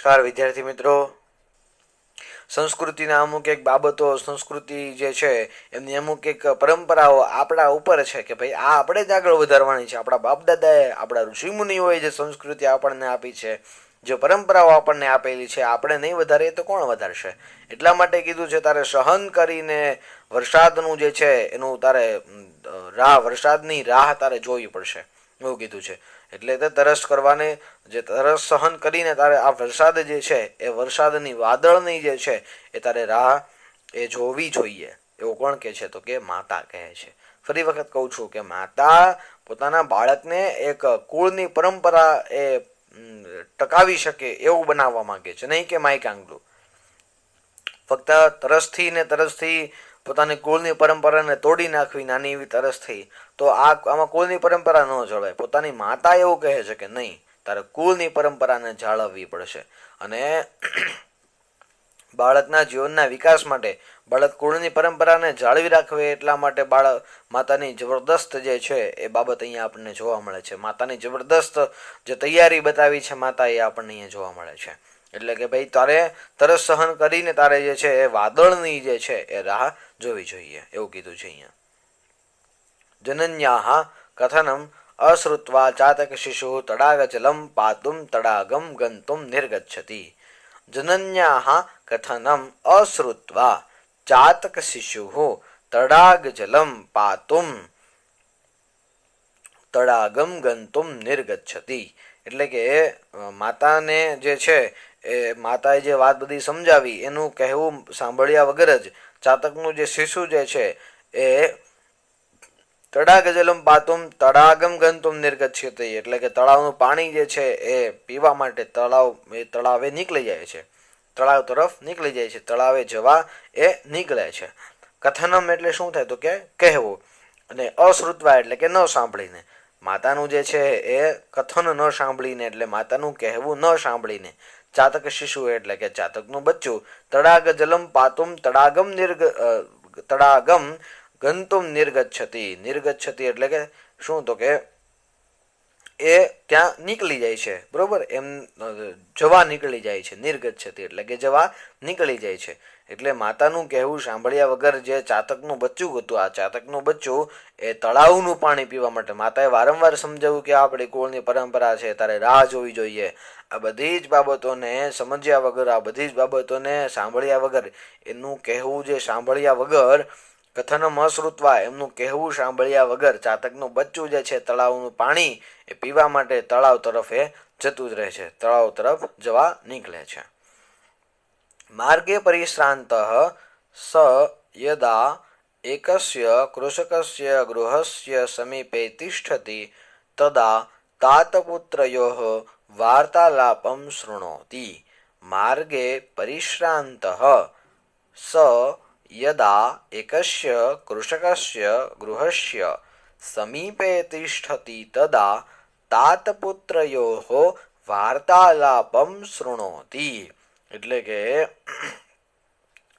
નમસ્કાર, વિદ્યાર્થી મિત્રો. સંસ્કૃતિના અમુક એક બાબતો, સંસ્કૃતિ જે છે, એમની અમુક એક પરંપરાઓ આપણા ઉપર છે કે ભાઈ આ આપણે જ આગળ વધારવાની છે. આપણા બાપદાદાએ, આપણા ઋષિમુનિઓએ જે સંસ્કૃતિ આપણને આપી છે, જે પરંપરાઓ આપણને આપેલી છે, આપણે નહીં વધારીએ તો કોણ વધારશે? એટલા માટે કીધું છે, તારે સહન કરીને વરસાદનું જે છે, એનું તારે રાહ, વરસાદની રાહ તારે જોવી પડશે. એવું કીધું છે. એટલે તે તરસ કરવાને જે તરસ સહન કરીને તારે આ વરસાદ જે છે, એ વરસાદની વાદળની જે છે, એ તારે રાહ એ જોવી જોઈએ. એવું કોણ કહે છે? તો કે માતા કહે છે. ફરી વખત કહું છું કે માતા પોતાના બાળકને એક કુળની પરંપરા એ ટકાવી શકે એવું બનાવવા માંગે છે. નહીં કે માઇક આંગલું ફક્ત તરસથી ને તરસથી પોતાની કુળની પરંપરાને તોડી નાખવી નાની એવી તરસથી તો આ આમાં કુળની પરંપરા ન જળવાય. પોતાની માતા એવું કહે છે કે નહીં, તારે કુળની પરંપરાને જાળવવી પડશે. અને બાળકના જીવનના વિકાસ માટે બાળક કુળની પરંપરાને જાળવી રાખવે એટલા માટે બાળક માતાની જબરદસ્ત જે છે એ બાબત અહીંયા આપણને જોવા મળે છે. માતાની જબરદસ્ત જે તૈયારી બતાવી છે માતા, એ આપણને અહીંયા જોવા મળે છે. એટલે કે ભાઈ તારે તરસ સહન કરીને તારે જે છે એ વાદળની જે છે એ રાહ જોવી જોઈએ, એવું કીધું છે અહીંયા. જનન્યા કથનમ અશ્રુત્વા ચાતક શિશુ તડાગ જલમ પાતુમ તડાગમ ગંતુમ નિર્ગચ્છતિ. જનન્યા કથનમ અશ્રુત્વા ચાતક શિશુ તડાગ જલમ પાતુમ તડાગમ ગંતુમ નિર્ગચ્છતિ. એટલે કે માતાને જે છે એ માતાએ જે વાત બધી સમજાવી, એનું કહેવું સાંભળ્યા વગર જ ચાતકનું જે શિશુ જે છે એ તડાગ જલમ પાતુમ તળાગમ ગંતુમ નિર્ગચ્છતિ એટલે કે તળાવનું પાણી જે છે એ પીવા માટે તળાવ, એ તળાવે નીકળી જાય છે. તળાવ તરફ નીકળી જાય છે. તળાવે જવા એ નીકળે છે. કથનમ એટલે શું થાય? તો કે કહેવું અને અશ્રુતવા એટલે કે ન સાંભળીને. માતાનું જે છે એ કથન ન સાંભળીને એટલે માતાનું કહેવું ન સાંભળીને. ચાતક શિશુ એટલે કે ચાતકનું બચ્ચું, તડાગ જલમ પાતુમ તડાગમ નિર્ગ તડાગમ ગંતુમ નિર્ગચ્છતિ. નિર્ગચ્છતિ એટલે કે શું? તો કે એ ત્યાં નીકળી જાય છે. બરોબર? એમ જવા નીકળી જાય છે. નિર્ગચ્છતિ એટલે કે જવા નીકળી જાય છે. એટલે માતાનું કહેવું સાંભળ્યા વગર જે ચાતકનું બચ્ચું હતું, આ ચાતકનું બચ્ચું એ તળાવનું પાણી પીવા માટે માતાએ વારંવાર સમજાવ્યું કે આપણી કુળની પરંપરા છે, તારે રાહ જોવી જોઈએ. આ બધી જ બાબતોને સમજ્યા વગર, આ બધી જ બાબતોને સાંભળ્યા વગર, એનું કહેવું જે સાંભળ્યા વગર કથનમ અશ્રુત્વા એમનું કહેવું સાંભળ્યા વગર ચાતકનું બચ્ચું જે છે તળાવનું પાણી એ પીવા માટે તળાવ તરફ એ જતું જ રહે છે, તળાવ તરફ જવા નીકળે છે. માર્ગે પરિશ્રાંત સ યદા એકસ્ય કૃષકસ્ય ગૃહસ્ય સમીપે તિષ્ઠતિ તદા તાતપુત્રયો વાર્તાલાપમ શૃણોતિ માર્ગે પરિશ્રાંત સ યદા એકસ્ય કૃષકસ્ય ગૃહસ્ય સમીપે તિષ્ઠતિ તદા તાતપુત્રયો વાર્તાલાપમ શૃણોતિ એટલે કે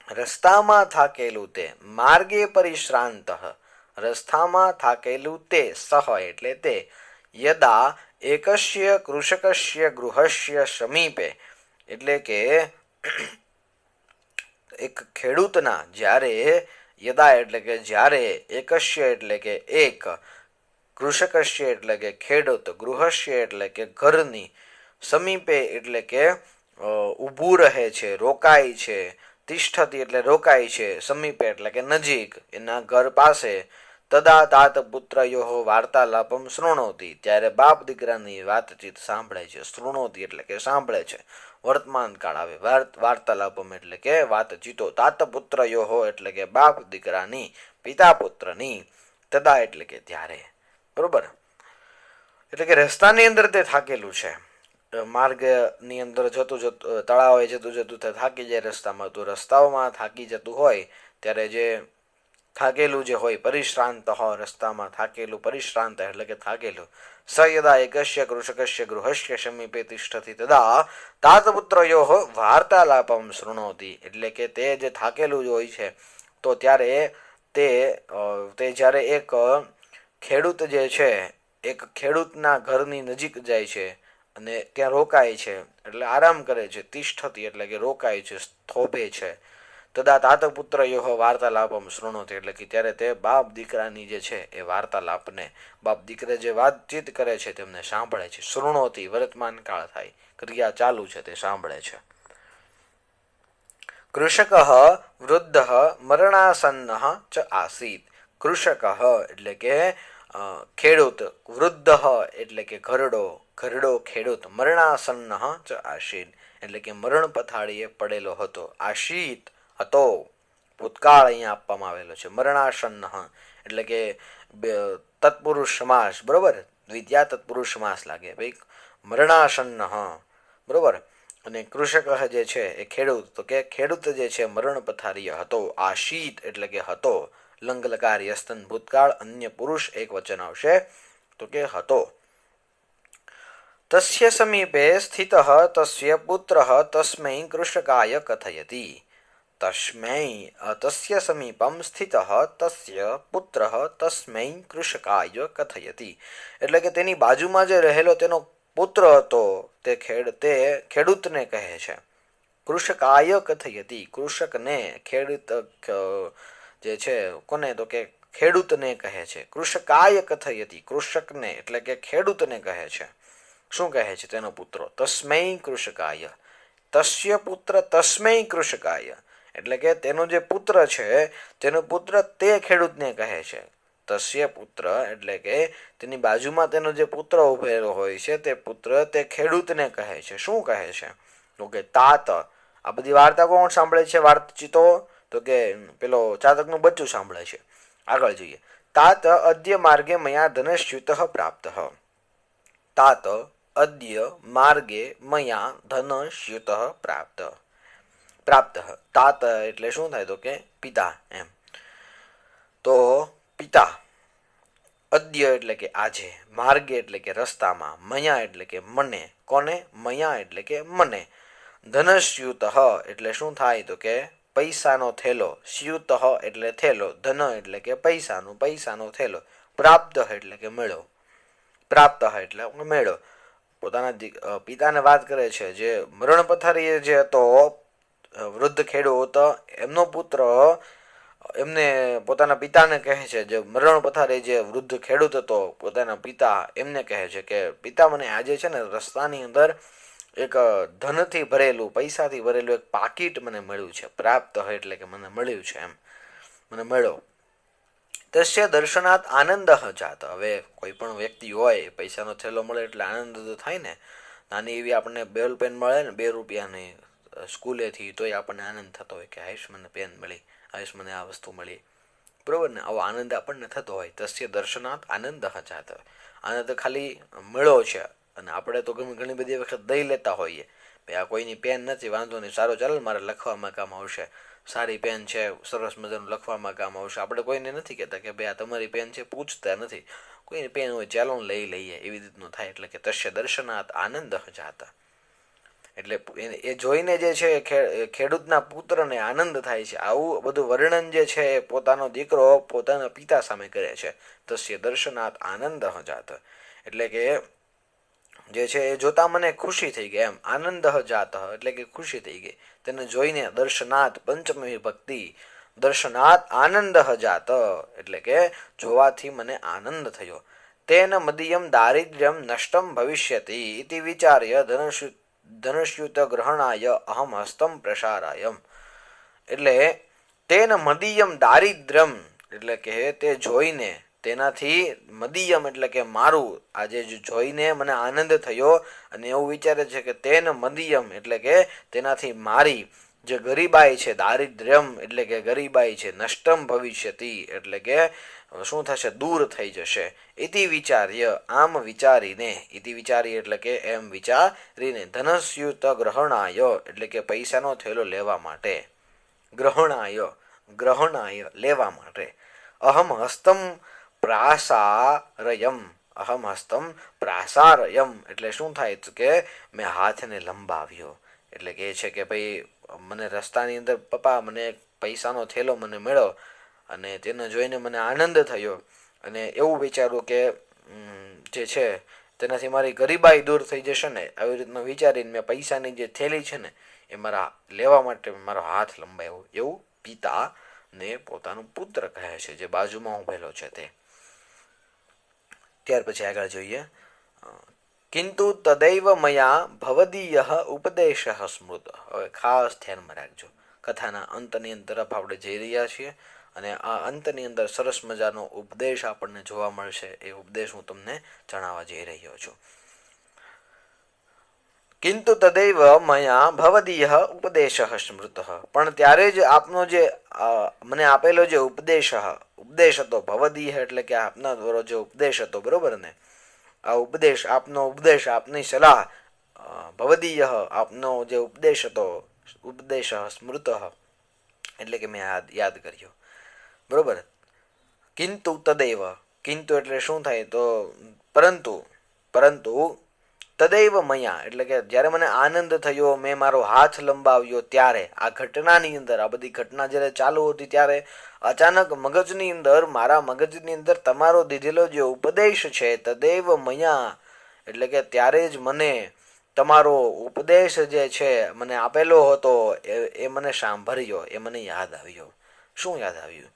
રસ્તામાં થાકેલું તે માર્ગે પરિશ્રાંત રસ્તામાં થાકેલું તે સહ એટલે તે યદા એકસ્ય કૃષકસ્ય ગૃહસ્ય સમીપે. એટલે કે એક ખેડૂતના જ્યારે યદા એટલે કે જ્યારે એકસ્ય એટલે કે એક, કૃષકસ્ય એટલે કે ખેડૂત, ગૃહસ્ય એટલે કે ઘરની સમીપે એટલે કે ઊભું રહે છે, રોકાય છે, તિષ્ઠતી એટલે રોકાય છે, સમીપે એટલે કે નજીક, એના ઘર પાસે. તદા તાત પુત્ર યોહો વાર્તાલાપમ શૃણોતી. ત્યારે બાપ દીકરાની વાતચીત સાંભળે છે. શૃણોતી એટલે કે સાંભળે છે. વર્તમાન કાળ આવે. વાર્તાલાપમ એટલે કે વાતચીતો. તાત પુત્ર યોહો એટલે કે બાપ દીકરાની, પિતા પુત્રની, તદા એટલે કે ત્યારે. બરોબર? એટલે કે રસ્તાની અંદર તે થાકેલું છે. માર્ગની અંદર જતું જતું તળાવે જતું જતું તે થાકી જાય રસ્તામાં. તો રસ્તાઓમાં થાકી જતું હોય, ત્યારે જે થાકેલું જે હોય, પરિશ્રાંત હોય રસ્તામાં. થાકેલું, પરિશ્રાંત એટલે કે થાકેલું. સ યદા એકસ્ય કૃષકસ્ય ગૃહસ્ય સમીપે તિષ્ઠથી તદા તાતપુત્રયો વાર્તાલાપમ શૃણોતી. એટલે કે તે જે થાકેલું જ હોય છે, તો ત્યારે તે તે જ્યારે એક ખેડૂત જે છે, એક ખેડૂતના ઘરની નજીક જાય છે અને ત્યાં રોકાય છે, એટલે આરામ કરે છે, તિષ્ઠતી એટલે કે રોકાય છે સ્થોભે છે. તદા તાત પુત્ર યો વાર્તાલાપમ શૃણોતી, એટલે કે ત્યારે તે બાપ દીકરાની જે છે એ વાર્તાલાપને, બાપ દીકરા જે વાતચીત કરે છે તેમને સાંભળે છે. શૃણોતી, વર્તમાન કાળ થાય, ક્રિયા ચાલુ છે તે સાંભળે છે. કૃષક વૃદ્ધ મરણાસન્ન ચ આસીત. કૃષક એટલે કે ખેડૂત, વૃદ્ધ એટલે કે ઘરડો ઘરડો ખેડૂત, મરણાસન્ન ચ આશીત એટલે કે મરણ પથાળીએ પડેલો હતો. આશીત હતો. ભૂતકાળ અહીંયા આપવામાં આવેલો છે. મરણાસન્ન એટલે કે તત્પુરુષ સમાસ, બરોબર? વિદ્યા તત્પુરુષ સમાસ લાગે. ભાઈ મરણાસન્ન, બરોબર? અને કૃષક જે છે એ ખેડૂત. તો કે ખેડૂત જે છે મરણ પથારીય હતો. આશીત એટલે કે હતો. લંગલકાર યસ્તન ભૂતકાળ અન્ય પુરુષ એક વચન આવશે, તો કે હતો. તસ્ય સમીપે સ્થિત તસ્ય પુત્ર તસ્મૈ કૃષકાય કથયતી. તસ્મૈ તસ્ય સમીપમ સ્થિત તસ્ય પુત્ર તસ્મૈ કૃષકાય કથયતી. એટલે કે તેની બાજુમાં જે રહેલો તેનો પુત્ર હતો, તે ખેડ, તે ખેડૂતને કહે છે. કૃષકાય કથયતી. કૃષકને ખેડૂત જે છે, કોને તો કે ખેડૂતને કહે છે. કૃષકાય કથયતી, કૃષકને, એટલે કે ખેડૂતને કહે છે. શું કહે છે તેનો પુત્ર? તસ્મૈ કૃષકાય. તસ્ય પુત્ર, તસ્મૈ કૃષકાય. એટલે કે તેનો જે પુત્ર છે, તેનો પુત્ર તે ખેડૂતને કહે છે. તસ્ય પુત્ર, એટલે કે તેની બાજુમાં તેનો જે પુત્ર ઉભેલો હોય છે, તે પુત્ર તે ખેડૂતને કહે છે. શું કહે છે? તો કે તાત. આ બધી વાર્તા કોણ સાંભળે છે? વાર્તાચીતો? તો કે પેલો ચાતકનું બચ્ચું સાંભળે છે. આગળ જોઈએ. તાત અદ્ય માર્ગે મયા ધનશ્યુત પ્રાપ્ત. તાત અદ્ય માર્ગે મયા ધનશ્યુત પ્રાપ્ત. પ્રાપ્ત. તાત એટલે શું થાય? તો કે પિતા એમ. તો પિતા અદ્ય એટલે કે આજે, માર્ગે એટલે કે રસ્તામાં, મયા એટલે કે મને. કોને? મયા એટલે કે મને. ધનશ્યુત એટલે શું થાય? તો કે પૈસાનો થેલો, સ્યુતઃ એટલે થેલો, ધન એટલે કે પૈસાનો પૈસાનો થેલો, પ્રાપ્ત એટલે કે મેળો. પ્રાપ્ત એટલે મેળો. પોતાના પિતાને વાત કરે છે જે મરણ પથારીએ જે હતો વૃદ્ધ ખેડૂત, એમનો પુત્ર, એમને પોતાના પિતાને કહે છે જે મરણ પથારે જે વૃદ્ધ ખેડૂત હતો, પોતાના પિતા એમને કહે છે કે, પિતા મને આજે છે ને રસ્તાની અંદર એક ધનથી ભરેલું, પૈસાથી ભરેલું એક પાકીટ મને મળ્યું છે. પ્રાપ્ત હોય એટલે કે મને મળ્યું છે એમ. મને મળ્યો. તસ્ય દર્શનાત આનંદ જાત. હવે કોઈ પણ વ્યક્તિ હોય, પૈસાનો થેલો મળે એટલે આનંદ તો થાય ને. નાની એવી આપણને બેલ પેન મળે ને, બે રૂપિયાની સ્કૂલેથી, તોય આપણને આનંદ થતો હોય કે આયુષ મને પેન મળી, આયુષ મને આ વસ્તુ મળી. બરોબર ને? આવો આનંદ આપણને થતો હોય. તસ્ય દર્શનાત આનંદ જાત. આનંદ ખાલી મળ્યો છે. અને આપણે તો ઘણી બધી વખત દઈ લેતા હોઈએ. ભાઈ આ કોઈની પેન નથી, વાંધો નહીં, સારો, ચાલે મારે લખવામાં કામ આવશે. સારી પેન છે, સરસ મજાનું લખવામાં કામ આવશે. આપણે કોઈને નથી કહેતા કે ભાઈ આ તમારી પેન છે, પૂછતા નથી. કોઈની પેન હોય, ચાલો લઈ લઈએ. એવી રીતનું થાય એટલે કે તસ્ય દર્શનાથ આનંદ જાતા. એટલે એ જોઈને જે છે ખેડૂતના પુત્રને આનંદ થાય છે. આવું બધું વર્ણન જે છે, એ પોતાનો દીકરો પોતાના પિતા સામે કરે છે. તસ્ય દર્શનાથ આનંદ જાત. એટલે કે જે છે એ જોતા મને ખુશી થઈ ગઈ, એમ આનંદ જાત એટલે કે ખુશી થઈ ગઈ. તેને જોઈને દર્શનાથ પંચમી ભક્તિ, દર્શનાથ આનંદ જાત એટલે કે જોવાથી મને આનંદ થયો. તેન મદીયમ દારિદ્ર્યમ નષ્ટમ ભવિષ્યતિ ઇતિ વિચાર્ય ધનુષ ધનુષ્યુત ગ્રહણાય અહમ હસ્તમ પ્રસારાયમ. એટલે તેન મદીયમ દારિદ્ર્યમ એટલે કે તે જોઈને તેનાથી મદિયમ એટલે કે મારું આજે જોઈને મને આનંદ થયો અને એવું વિચારે છે કે તેન મદિયમ એટલે કે તેનાથી મારી જે ગરીબાઈ છે, દારિદ્ર્યમ એટલે કે ગરીબાઈ છે, નષ્ટમ ભવિષ્યતિ એટલે કે શું થશે, દૂર થઈ જશે. ઇતિ વિચાર્ય, આમ વિચારીને, ઇતિ વિચારી એટલે કે એમ વિચારીને ધનસ્યુત ગ્રહણાય એટલે કે પૈસાનો થયેલો લેવા માટે. ગ્રહણાય ગ્રહણાય લેવા માટે. અહમ હસ્તમ પ્રાસારયમ. અહમ હસ્તમ પ્રાસારયમ. એટલે શું થાય કે મેં હાથને લંબાવ્યો. એટલે કે છે કે ભાઈ, મને રસ્તાની અંદર, પપ્પા, મને પૈસાનો થેલો મને મળ્યો. અને તેને જોઈને મને આનંદ થયો. અને એવું વિચારું કે જે છે, તેનાથી મારી ગરીબાઈ દૂર થઈ જશે ને. આવી રીતના વિચારીને મેં પૈસાની જે થેલી છે ને, એ મારા લેવા માટે મારો હાથ લંબાયો એવું પિતા ને પોતાનું પુત્ર કહે છે, જે બાજુમાં ઉભેલો છે તે. ત્યાર પછી આગળ જોઈએ. કિંતુ તદૈવ મયા ભવદીય ઉપદેશ સ્મૃત. હવે ખાસ ધ્યાનમાં રાખજો. કથાના અંતની તરફ આપણે જઈ રહ્યા છીએ અને આ અંતની અંદર સરસ મજાનો ઉપદેશ આપણને જોવા મળશે. એ ઉપદેશ હું તમને જણાવવા જઈ રહ્યો છું. કિંતુ તદૈવ મયા ભવદીય ઉપદેશ સ્મૃત પણ ત્યારે જ આપનો જે મને આપેલો જે ઉપદેશ ઉપદેશ હતો ભવદીય એટલે કે આપના દ્વારા જે ઉપદેશ હતો બરોબર ને આ ઉપદેશ આપનો ઉપદેશ આપની સલાહ ભવદીય આપનો જે ઉપદેશ હતો ઉપદેશ સ્મૃત એટલે કે મેં યાદ કર્યો બરોબર કિંતુ તદૈવ કિંતુ એટલે શું થાય તો પરંતુ પરંતુ તદૈવ મયા. એટલે કે જ્યારે મને આનંદ થયો, મેં મારો હાથ લંબાવ્યો ત્યારે, આ ઘટનાની અંદર, આ બધી ઘટના જ્યારે ચાલુ હતી ત્યારે, અચાનક મગજની અંદર, મારા મગજની અંદર તમારો દીધેલો જે ઉપદેશ છે, તદૈવ મયા, એટલે કે ત્યારે જ મને તમારો ઉપદેશ જે છે, મને આપેલો હતો, એ એ મને સાંભળ્યો, એ મને યાદ આવ્યો. શું યાદ આવ્યું?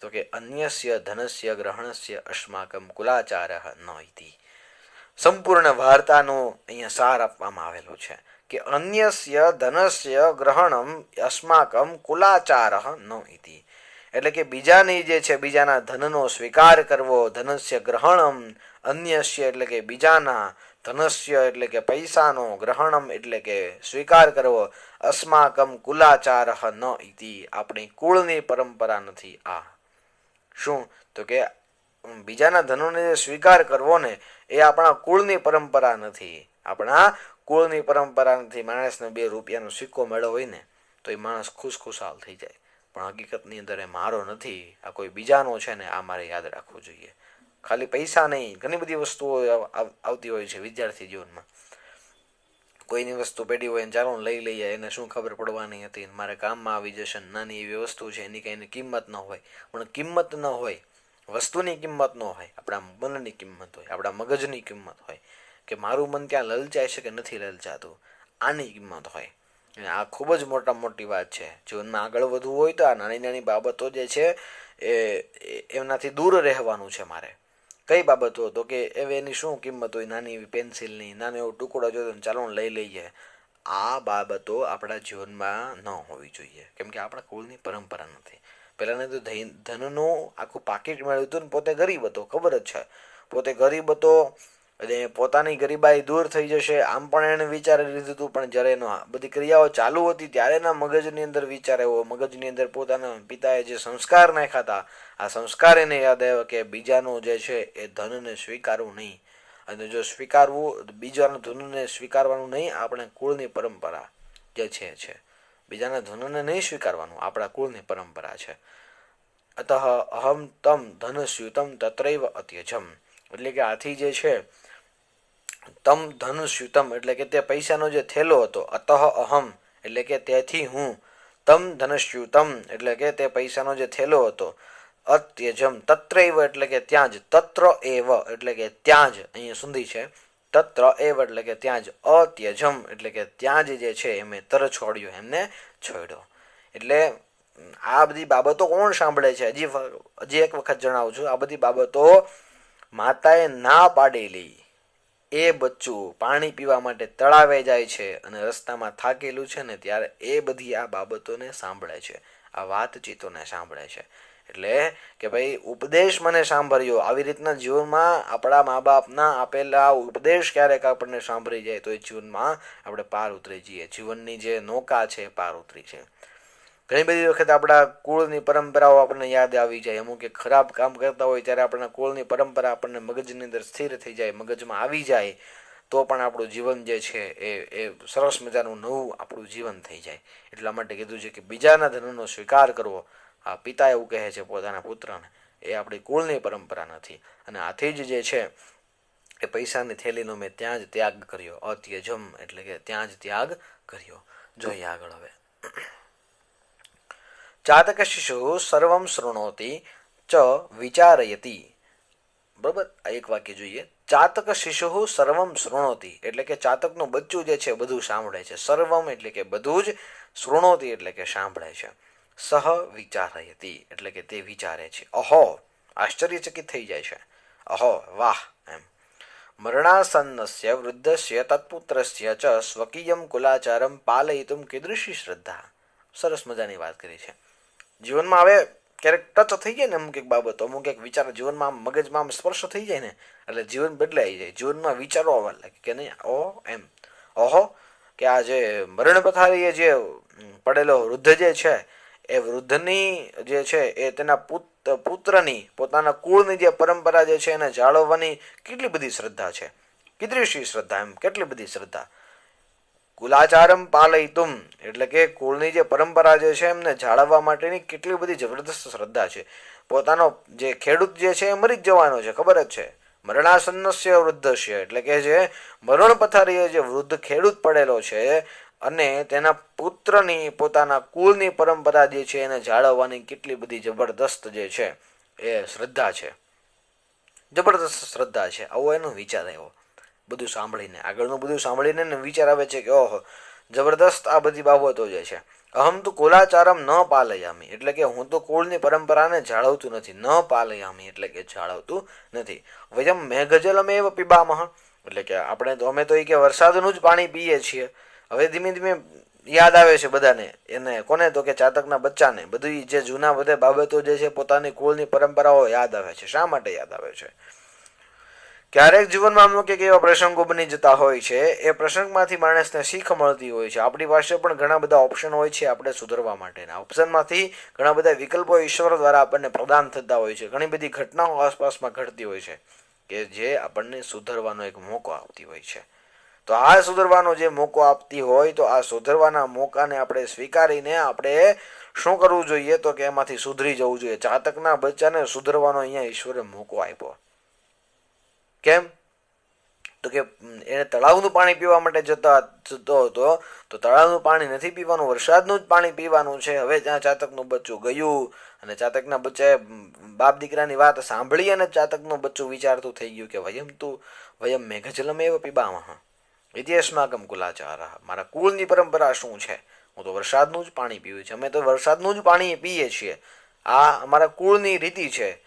તો કે અન્યસ્ય ધનસ્ય ગ્રહણસ્ય અસ્માકમ કુલાચાર ન ઇતિ સંપૂર્ણ વાર્તાનો અહીંયા સાર આપવામાં આવેલો છે કે અન્યસ્ય ધનસ્ય ગ્રહણમ અસ્માકમ કુલાચાર ન ઇતિ. એટલે કે બીજાની જે છે, બીજાના ધનનો સ્વીકાર કરવો, ધનસ્ય ગ્રહણમ, અન્યસ્ય એટલે કે બીજાના ધનસ્ય એટલે કે પૈસાનો ગ્રહણમ એટલે કે સ્વીકાર કરવો, અસ્માકમ કુલાચાર ન ઇતિ. આપણી કુળની પરંપરા નથી આ. શું? તો કે બીજાના ધનોને સ્વીકાર કરવો ને એ આપણા કુળની પરંપરા નથી. આપણા કુળની પરંપરા નથી. માણસને બે રૂપિયાનો સિક્કો મેળવો હોય ને, તો એ માણસ ખુશ ખુશાલ થઈ જાય. પણ હકીકતની અંદર એ મારો નથી. આ કોઈ બીજાનો છે ને, આ મારે યાદ રાખવું જોઈએ. ખાલી પૈસા નહીં, ઘણી બધી વસ્તુઓ આવતી હોય છે વિદ્યાર્થી જીવનમાં. કોઈની વસ્તુ પેઢી હોય ચાલો લઈ લઈએ, એને શું ખબર પડવાની હતી મારે કામમાં આવી જશે નાની એવી વસ્તુ છે, એની કંઈ કિંમત ન હોય. પણ કિંમત ન હોય વસ્તુની કિંમત ન હોય, આપણા મનની કિંમત હોય, આપણા મગજની કિંમત હોય, કે મારું મન ત્યાં લલચાય છે કે નથી લલચાતું, આની કિંમત હોય. અને આ ખૂબ જ મોટા મોટી વાત છે. જીવનમાં આગળ વધવું હોય તો આ નાની નાની બાબતો જે છે એ એમનાથી દૂર રહેવાનું છે મારે. કઈ બાબતો? તો કે હવે એની શું કિંમત હોય? નાની એવી પેન્સિલની, નાનો એવો ટુકડો જોયો ચાલો લઈ લઈએ. આ બાબતો આપણા જીવનમાં ન હોવી જોઈએ. કેમ કે આપણા કુળની પરંપરા નથી. પહેલાંને તો ધનનું આખું પાકીટ મળ્યું હતું ને પોતે ગરીબ હતો, ખબર જ છે. પોતે ગરીબ હતો અને પોતાની ગરીબાઈ દૂર થઈ જશે. આમ પણ એણે વિચારી લીધું હતું, પણ જ્યારે એનો બધી ક્રિયાઓ ચાલુ હતી, ત્યારે એના મગજની અંદર વિચાર એવો મગજની અંદર પોતાના પિતાએ જે સંસ્કાર નાખ્યા હતા, આ સંસ્કાર એને યાદ આવ્યો કે બીજાનું જે છે એ ધનને સ્વીકારવું નહીં. અને જો સ્વીકારવું, બીજાના ધનને સ્વીકારવાનું નહીં આપણે કુળની પરંપરા જે છે છે. બીજાના ધનને નહીં સ્વીકારવાનું. આપણા કુળની પરંપરા છે. અતઃ અહમ તમ ધનસ્યુતમ તત્રૈવ અત્યજમ. એટલે કે આથી જે છે, તમ ધનુષ્યુતમ એટલે કે તે પૈસાનો જે થેલો હતો, અતઃ અહમ એટલે કે તેથી હું, તમ ધનુષ્યુતમ એટલે કે તે પૈસાનો જે થેલો હતો, અત્યજમ તત્રૈવ એટલે કે ત્યાં જ, તત્ર એવ એટલે કે ત્યાં જ અહીંયા સુધી છે. તત્ર એવ એટલે કે ત્યાં જ અત્યજમ, એટલે કે ત્યાં જ જે છે એમે તર છોડ્યો, એમને છોડ્યો. એટલે આ બધી બાબતો કોણ સાંભળે છે? હજી હજી એક વખત જણાવું છું. આ બધી બાબતો માતાએ ના પાડેલી. એ બચ્ચું પાણી પીવા માટે તળાવે જાય છે અને રસ્તામાં થાકેલું છે ને ત્યારે એ બધી આ બાબતોને સાંભળે છે. આ વાતચીતોને સાંભળે છે. એટલે કે ભાઈ ઉપદેશ મને સાંભળ્યો. આવી રીતના જીવનમાં આપણા મા બાપના આપેલા ઉપદેશ ક્યારેક આપણને સાંભળી જાય તો એ જીવનમાં આપણે પાર ઉતરી જઈએ. જીવનની જે નૌકા છે પાર ઉતરી છે. ઘણી બધી વખત આપણા કુળની પરંપરાઓ આપણને યાદ આવી જાય. અમુક એક ખરાબ કામ કરતા હોય ત્યારે આપણા કુળની પરંપરા આપણને મગજની અંદર સ્થિર થઈ જાય, મગજમાં આવી જાય, તો પણ આપણું જીવન જે છે એ એ સરસ મજાનું નવું આપણું જીવન થઈ જાય. એટલા માટે કીધું છે કે બીજાના ધર્મનો સ્વીકાર કરવો. આ પિતા એવું કહે છે પોતાના પુત્રને, એ આપણી કુળની પરંપરા નથી. અને આથી જ જે છે એ પૈસાની થેલીનો મેં ત્યાં જ ત્યાગ કર્યો, અત્યજમ એટલે કે ત્યાં જ ત્યાગ કર્યો. જોઈએ આગળ હવે. ચાતક શિશુ સર્વમ શૃણોતી ચ વિચારયતી. બરોબર? આ એક વાક્ય જોઈએ. ચાતક શિશુ સર્વમ શૃણોતી એટલે કે ચાતકનું બચ્ચું જે છે બધું સાંભળે છે. સર્વમ એટલે કે બધું જ શૃણોતી એટલે કે સાંભળે છે. સહ વિચારયતી એટલે કે તે વિચારે છે, અહો, આશ્ચર્યચકિત થઈ જાય છે. અહો, વાહ, એમ. મરણાસન્નસ્ય વૃદ્ધસ્ય તત્પુત્રસ્ય ચ સ્વકીયમ કુલાચારમ પાલયિતુમ કીદૃશી શ્રદ્ધા. સરસ મજાની વાત કરી છે. જીવનમાં હવે ક્યારેક ટચ થઈ જાય ને અમુક એક બાબતો, અમુક એક વિચાર જીવનમાં મગજમાં આમ સ્પર્શ થઈ જાય ને, એટલે જીવન બદલાઈ જાય. જીવનમાં વિચારો આવવા લાગે કે નહીં ઓહો એમ. ઓહો કે આ જે મરણ પથારીએ જે પડેલો વૃદ્ધ જે છે એ વૃદ્ધની જે છે એ તેના પુત્રની, પોતાના કુળની જે પરંપરા જે છે એને જાળવવાની કેટલી બધી શ્રદ્ધા છે? કીદૃશી શ્રદ્ધા એમ? કેટલી બધી શ્રદ્ધા? કુલાચારમ પાલયતુમ. એટલે કે કુળની જે પરંપરા જે છે એમને જાળવવા માટેની કેટલી બધી જબરદસ્ત શ્રદ્ધા છે. પોતાનો જે ખેડૂત જે છે એ મરી જ જવાનો છે, ખબર જ છે? મરણાસન્નસ્ય વૃદ્ધસ્ય. એટલે કે જે મરણ પથારીએ જે વૃદ્ધ ખેડૂત પડેલો છે અને તેના પુત્રની, પોતાના કુળની પરંપરા જે છે એને જાળવવાની કેટલી બધી જબરદસ્ત જે છે એ શ્રદ્ધા છે. જબરદસ્ત શ્રદ્ધા છે. આવો એનો વિચાર આવ્યો. બધું સાંભળીને, આગળનું બધું સાંભળીને ને વિચાર આવે છે કે, ઓહો, જબરદસ્ત આ બધી બાબતો જે છે. અહમ તો કુલાચારમ ન પાલયામી. એટલે કે, હું તો કુળની પરંપરાને જાળવતું નથી. ન પાલયામી એટલે કે, જાળવતું નથી. વયમ મેઘજલમ એવ પીબામહ. એટલે કે, આપણે તો અમે તો એ કે વરસાદનું જ પાણી પીએ છીએ. હવે ધીમે ધીમે યાદ આવે છે બધાને, એને કોને તો કે ચાતકના બચ્ચાને. બધી જે જૂના બધા બાબતો જે છે, પોતાની કુળની પરંપરાઓ યાદ આવે છે. શા માટે યાદ આવે છે? ક્યારેક જીવનમાં અમુક એક એવા પ્રસંગો બની જતા હોય છે, એ પ્રસંગમાંથી માણસને શીખ મળતી હોય છે. આપણી પાસે પણ ઘણા બધા ઓપ્શન હોય છે આપણે સુધરવા માટેના. ઓપ્શનમાંથી ઘણા બધા વિકલ્પો ઈશ્વર દ્વારા આપણને પ્રદાન થતા હોય છે. ઘણી બધી ઘટનાઓ આસપાસમાં ઘટતી હોય છે કે જે આપણને સુધરવાનો એક મોકો આપતી હોય છે. તો આ સુધરવાનો જે મોકો આપતી હોય, તો આ સુધરવાના મોકાને આપણે સ્વીકારીને આપણે શું કરવું જોઈએ? તો કે એમાંથી સુધરી જવું જોઈએ. ચાતકના બચ્ચાને સુધરવાનો અહીંયા ઈશ્વરે મોકો આપ્યો. કેમ? તો કે એને તળાવનું પાણી પીવા માટે જતા જતો હતો, તો તળાવનું પાણી નથી પીવાનું, વરસાદનું જ પાણી પીવાનું છે. હવે ત્યાં ચાતકનું બચ્ચું ગયું અને ચાતકના બચ્ચાએ બાપ દીકરાની વાત સાંભળી અને ચાતકનું બચ્ચું વિચારતું થઈ ગયું કે વયમ તું, વયમ મેઘજલમ એવ પીબામાં ઇતિહાસમાગમ કુલાચાર મારા કુળની પરંપરા શું છે? હું તો વરસાદનું જ પાણી પીવું છે. અમે તો વરસાદનું જ પાણી પીએ છીએ. આ અમારા કુળની રીતિ છે.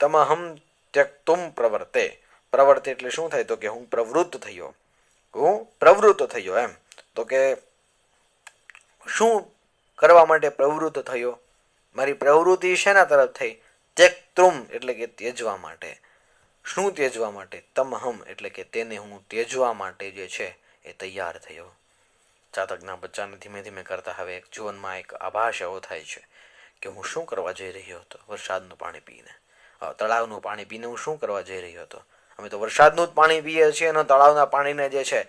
તમહમ ત્યક્તુમ પ્રવર્તે. પ્રવર્તે એટલે શું થાય? તો કે હું પ્રવૃત્ત થયો. હું પ્રવૃત્ત થયો એમ. તો કે શું કરવા માટે પ્રવૃત્ત થયો? મારી પ્રવૃત્તિ શેના તરફ થઈ? ત્યક્તુમ એટલે કે ત્યજવા માટે. શું ત્યજવા માટે? તમહમ, એટલે કે તેને હું ત્યજવા માટે જે છે એ તૈયાર થયો. ચાતકના બચ્ચાને ધીમે ધીમે કરતા હવે એક જીવનમાં એક આભાસ એવો થાય છે કે હું શું કરવા જઈ રહ્યો હતો? વરસાદનું પાણી પીને. તળાવનું પાણી પીને હું શું કરવા જઈ રહ્યો હતો? અમે તો વરસાદનું જ પાણી પીએ છીએ અને તળાવના પાણીને જે છે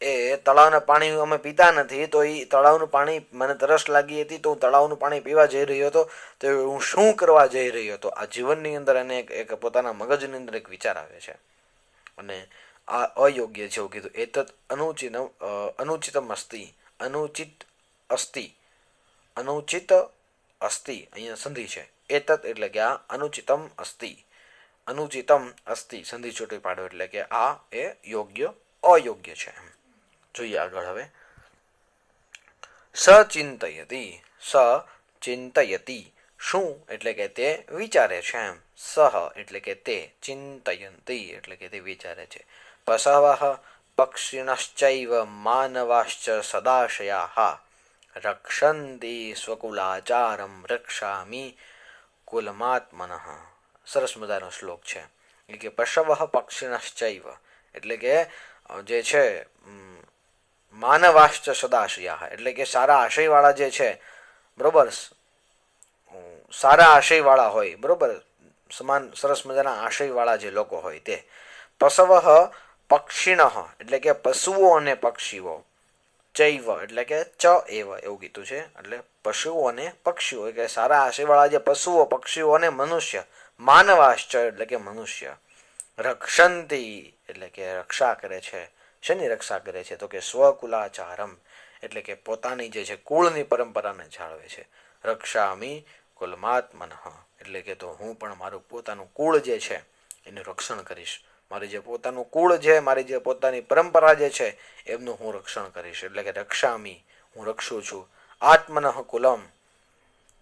એ તળાવના પાણી અમે પીતા નથી, તો એ તળાવનું પાણી મને તરસ લાગી હતી, તો હું તળાવનું પાણી પીવા જઈ રહ્યો હતો. તો હું શું કરવા જઈ રહ્યો હતો? આ જીવનની અંદર એને એક પોતાના મગજની અંદર એક વિચાર આવે છે. અને આ અયોગ્ય છે એવું કીધું. એતત અનુચિત અનુચિતમ અસ્તિ અનુચિત અસ્તિ અનુચિત અસ્તિ, અહીંયા સંધિ છે. એતત એટલે કે આ અનુચિતમ અસ્તિ અનુચિતમ અસ્તિ, સંધિ છૂટી પાડો એટલે કે આ એ યોગ્ય, અયોગ્ય છે એમ. જોઈએ આગળ હવે. સચિંતયતી સ ચિંતયતી શું એટલે કે તે વિચારે છે એમ. સહ એટલે કે તે ચિંતયંતી એટલે કે તે વિચારે છે. પસવ પક્ષિણશ્ચૈવ, માનવાશ્ચ સદાશયા રક્ષંતી સ્વકુલાચારમ રક્ષામી કુલમાત્મન. સરસ મજાનો શ્લોક છે. એટલે કે પશવ પક્ષિણશ્ચૈવ એટલે કે જે છે માનવાશ્ચ સદાશયા. એટલે કે સારા આશયવાળા જે છે, બરોબર સારા આશયવાળા હોય, બરોબર, સમાન, સરસ મજાના આશયવાળા જે લોકો હોય તે. પશવ પક્ષિણ, એટલે કે પશુઓ અને પક્ષીઓ. ચૈવ, એટલે કે ચ એવ, એવું કીધું છે. એટલે પશુઓ અને પક્ષીઓ, એટલે સારા આશયવાળા જે પશુઓ, પક્ષીઓ અને મનુષ્ય. માનવાશ્ચ, એટલે કે મનુષ્ય. રક્ષંતી, એટલે કે રક્ષા કરે છે. શેની રક્ષા કરે છે? તો કે સ્વકુલાચારમ, એટલે કે પોતાની જે છે, કુળની પરંપરાને જાળવે છે. રક્ષામી કુલમાત્મન, એટલે કે તો હું પણ મારું પોતાનું કુળ જે છે, એનું રક્ષણ કરીશ. મારી જે પોતાનું કુળ છે, મારી જે પોતાની પરંપરા જે છે, એમનું હું રક્ષણ કરીશ. એટલે કે રક્ષામી, હું રક્ષું છું. આત્મનઃ કુલમ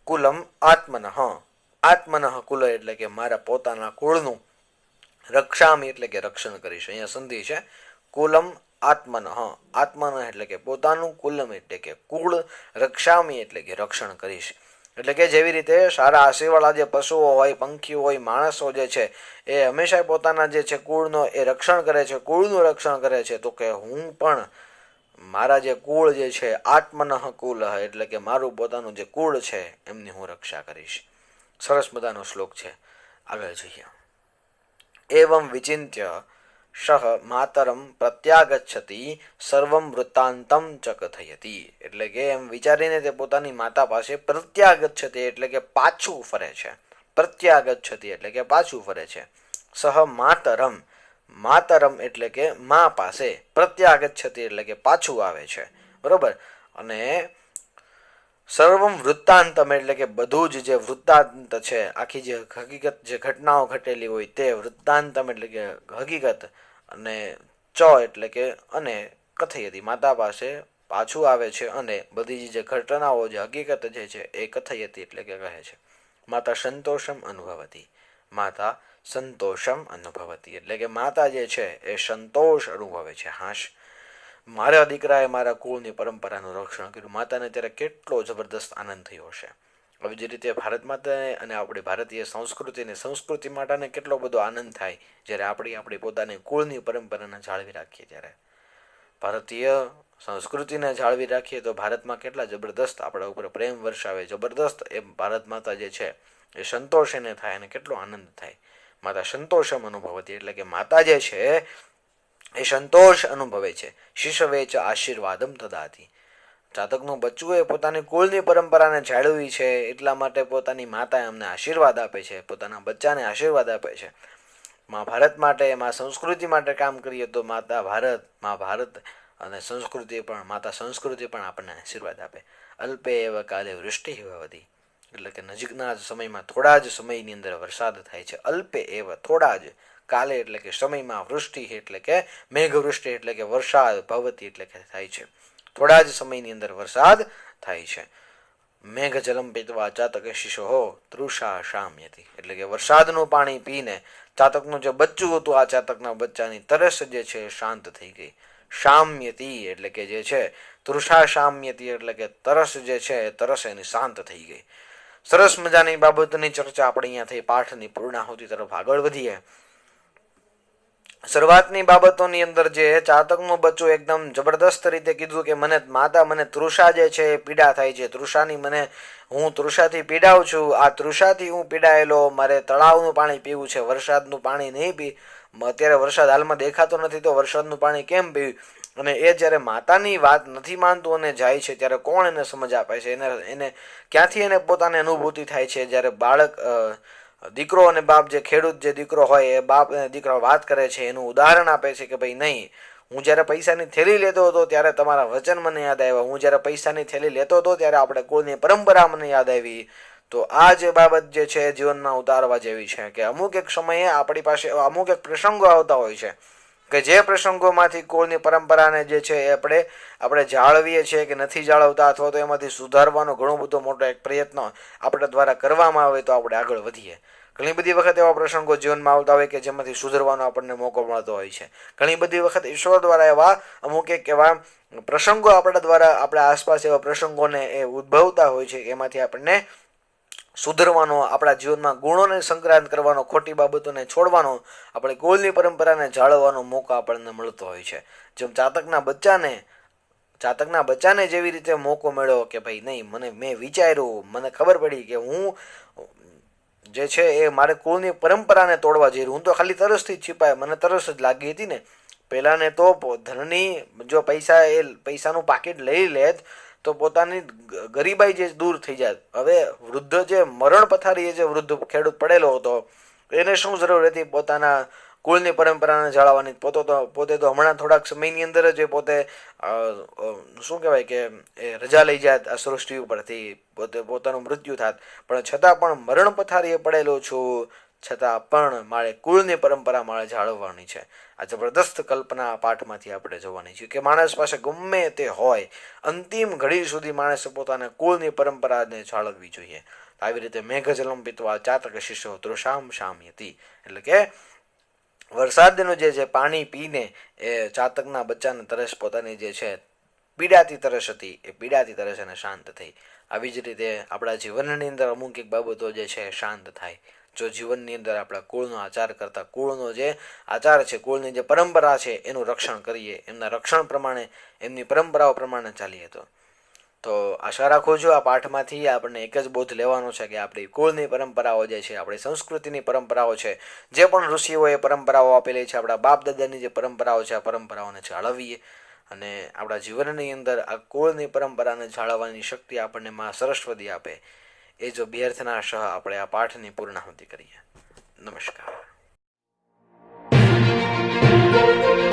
કુલમ આત્મનઃ. આત્મનઃ કુલ એટલે કે મારા પોતાના કુળનું રક્ષામી એટલે કે રક્ષણ કરીશ. અહીંયા સંધિ છે કુલમ આત્મન આત્મન એટલે કે પોતાનું કુલમ એટલે કે કુળ રક્ષામી એટલે કે રક્ષણ કરીશ. એટલે કે જેવી રીતે સારા આશીવાળા જે પશુઓ હોય, પંખીઓ હોય, માણસો જે છે, એ હંમેશા પોતાના જે છે કુળનો એ રક્ષણ કરે છે, કુળનું રક્ષણ કરે છે. તો કે હું પણ મારા જે કુળ જે છે, આત્મનઃ કુલ એટલે કે મારું પોતાનું જે કુળ છે, એમની હું રક્ષા કરીશ. સરસ મજાનો શ્લોક છે. આગળ જઈએ. એવમ વિચિંત્ય શહ માતરમ પ્રત્યાગચ્છતી સર્વમ વૃત્તાંતમ ચ કથયતી એટલે કે એમ વિચારીને તે પોતાની માતા પાસે પ્રત્યાગચ્છતી, એટલે કે પાછું ફરે છે. પ્રત્યાગચ્છતી, એટલે કે પાછું ફરે છે. સહ માતરમ માતરમ એટલે કે મા પાસે પ્રત્યાગચ્છતી, એટલે કે પાછું આવે છે. બરોબર? અને સર્વમ વૃત્તાંતમ એટલે કે બધું જ જે વૃત્તાંત છે, આખી જે હકીકત, જે ઘટનાઓ ઘટેલી હોય તે વૃત્તાંતમ એટલે કે હકીકત અને ચ એટલે કે અને કથયતી માતા પાસે પાછું આવે છે અને બધી જે ઘટનાઓ, જે હકીકત જે છે એ કથયતી એટલે કે કહે છે. માતા સંતોષમ અનુભવતી. માતા સંતોષમ અનુભવતી. એટલે કે માતા જે છે એ સંતોષ અનુભવે છે. હાશ. મારા દીકરાએ મારા કુળની પરંપરાનું રક્ષણ કર્યું. માતાને ત્યારે કેટલો જબરદસ્ત આનંદ થયો હશે હવે જે રીતે ભારત માતાને અને આપણી ભારતીય સંસ્કૃતિને સંસ્કૃતિ માટેને કેટલો બધો આનંદ થાય જ્યારે આપણી આપણી પોતાની કુળની પરંપરાને જાળવી રાખીએ ત્યારે. ભારતીય સંસ્કૃતિને જાળવી રાખીએ તો ભારતમાં કેટલા જબરદસ્ત આપણા ઉપર પ્રેમ વર્ષાવે, જબરદસ્ત એ ભારત માતા જે છે એ સંતોષ એને થાય અને કેટલો આનંદ થાય. માતા સંતોષમ અનુભવતી એટલે કે માતા જે છે એ સંતોષ અનુભવે છે. શિશવે ચ આશીર્વાદમ તદાથી જાતકનું બચ્ચું એ પોતાની કુળની પરંપરાને જાળવી છે, એટલા માટે પોતાની માતાએ અમને આશીર્વાદ આપે છે, પોતાના બચ્ચાને આશીર્વાદ આપે છે. મા ભારત માટે, મા સંસ્કૃતિ માટે કામ કરીએ તો માતા ભારત, મા ભારત અને સંસ્કૃતિ પણ, માતા સંસ્કૃતિ પણ આપણને આશીર્વાદ આપે. અલ્પે એવા કાલે વૃષ્ટિ વધી એટલે કે નજીકના જ સમયમાં થોડા જ સમયની અંદર વરસાદ થાય છે. અલ્પે એવ થોડા જ કાલે એટલે કે સમયમાં વૃષ્ટિ એટલે કે મેઘવૃષ્ટિ એટલે કે વરસાદ, ભવતી એટલે કે થાય છે. થોડા જ સમયની અંદર વરસાદ થાય છે. મેઘ જલમ પીતવા ચાતક શિશો તૃષા શામ્યતી. એટલે કે વરસાદનું પાણી પીને ચાતકનું જે બચ્ચું હતું, આ ચાતકના બચ્ચાની તરસ જે છે શાંત થઈ ગઈ. શામ્યતી એટલે કે જે છે, તૃષા શામ્યતી એટલે કે તરસ જે છે એ તરસ એની શાંત થઈ ગઈ. સરસ મજાની બાબતની ચર્ચા આપણે અહીંયા થઈ. પાઠની પૂર્ણાહુતિ તરફ આગળ વધીએ. શરૂઆતની બાબતોની અંદર જે ચાતકનું બચ્ચું એકદમ જબરદસ્ત રીતે કીધું કે મને માતા મને તૃષા જે છે એ પીડા થાય છે. તૃષાની મને હું તૃષાથી પીડાઉં છું. આ તૃષાથી હું પીડાયેલો, મારે તળાવનું પાણી પીવું છે. વરસાદનું પાણી નહીં પી. અત્યારે વરસાદ હાલમાં દેખાતો નથી તો વરસાદનું પાણી કેમ પીવું? અને એ જ્યારે માતાની વાત નથી માનતું અને જાય છે, ત્યારે કોણ એને સમજ આપે છે? એને એને ક્યાંથી એને પોતાની અનુભૂતિ થાય છે? જ્યારે બાળક દીકરો અને બાપ જે ખેડૂત જે દીકરો હોય, એ બાપ અને દીકરો વાત કરે છે, એનું ઉદાહરણ આપે છે કે ભાઈ નહીં, હું જ્યારે પૈસાની થેલી લેતો હતો ત્યારે તમારા વચન મને યાદ આવ્યા. હું જ્યારે પૈસાની થેલી લેતો હતો ત્યારે આપણે કુળની પરંપરા મને યાદ આવી. તો આ જે બાબત જે છે જીવનમાં ઉતારવા જેવી છે કે અમુક એક સમયે આપણી પાસે અમુક એક પ્રસંગો આવતા હોય છે. કે જે પ્રસંગોમાંથી કુળની પરંપરાને જે છે એ આપણે આપણે જાળવીએ છીએ કે નથી જાળવતા અથવા તો એમાંથી સુધારવાનો ઘણો બધો મોટો એક પ્રયત્ન આપણા દ્વારા કરવામાં આવે તો આપણે આગળ વધીએ. ઘણી બધી વખત એવા પ્રસંગો જીવનમાં આવતા હોય કે જેમાંથી સુધરવાનો આપણને મોકો મળતો હોય છે. ઘણી બધી વખત ઈશ્વર દ્વારા એવા અમુક એક એવા પ્રસંગો આપણા દ્વારા આપણા આસપાસ એવા પ્રસંગોને એ ઉદ્ભવતા હોય છે એમાંથી આપણને સુધરવાનો, આપણા જીવનમાં ગુણોને સંક્રાંત કરવાનો, ખોટી બાબતોને છોડવાનો, આપણે કુળની પરંપરાને જાળવવાનો મોકો આપણને મળતો હોય છે. જેમ ચાતકના બચ્ચાને ચાતકના બચ્ચાને જેવી રીતે મોકો મળ્યો કે ભાઈ નહીં, મને, મેં વિચાર્યું, મને ખબર પડી કે હું જે છે એ મારે કુળની પરંપરાને તોડવા જઈ રહ્યું. હું તો ખાલી તરસથી જ છીપાય, મને તરસ જ લાગી હતી ને. પહેલાંને તો ધનની, જો પૈસા એ, પૈસાનું પાકીટ લઈ લેત તો પોતાની ગરીબાઈ જે દૂર થઈ જાય. હવે વૃદ્ધ જે મરણ પથારીએ જે વૃદ્ધ ખેડૂત પડેલો હતો, એને શું જરૂર હતી પોતાના કુળની પરંપરાને જાળવવાની? પોતે તો પોતે તો હમણાં થોડાક સમયની અંદર જ પોતે શું કહેવાય કે, એ રજા લઈ જાત આ સૃષ્ટિ ઉપરથી. પોતે, પોતાનું મૃત્યુ થાત. પણ છતાં પણ મરણ પથારીએ પડેલો છું. છતાં પણ મારે કુળની પરંપરા મારે જાળવવાની છે. આ જબરદસ્ત કલ્પના પાઠમાંથી આપણે જોવાની છે કે માણસ પાસે ગમે તે હોય, અંતિમ ઘડી સુધી માણસે પોતાના કુળની પરંપરાને જાળવવી જોઈએ. આવી રીતે મેઘજલમ પીતવા ચાતક શિષ્યો તૃષામ શામ્યતી. એટલે કે વરસાદનું જે છે પાણી પીને એ ચાતકના બચ્ચાને તરસ પોતાની જે છે પીડાતી તરસ હતી, એ પીડાતી તરસ એને શાંત થઈ. આવી જ રીતે આપણા જીવનની અંદર અમુક એક બાબતો જે છે શાંત થાય. જો જીવનની અંદર આપણા કુળનો આચાર કરતા કુળનો જે આચાર છે, કુળની જે પરંપરા છે એનું રક્ષણ કરીએ, એમના રક્ષણ પ્રમાણે, એમની પરંપરાઓ પ્રમાણે ચાલીએ તો. તો આશા રાખું છું આ પાઠમાંથી આપણને એક જ બોધ લેવાનો છે કે આપણી કુળની પરંપરાઓ જે છે, આપણી સંસ્કૃતિની પરંપરાઓ છે, જે પણ ઋષિઓએ પરંપરાઓ આપેલી છે, આપણા બાપ દાદાની જે પરંપરાઓ છે, આ પરંપરાઓને જાળવીએ. અને આપણા જીવનની અંદર આ કુળની પરંપરાને જાળવવાની શક્તિ આપણને મા સરસ્વતી આપે. એ જો અભ્યર્થના સહ આપણે આ પાઠની પૂર્ણાહુતિ કરીએ. નમસ્કાર.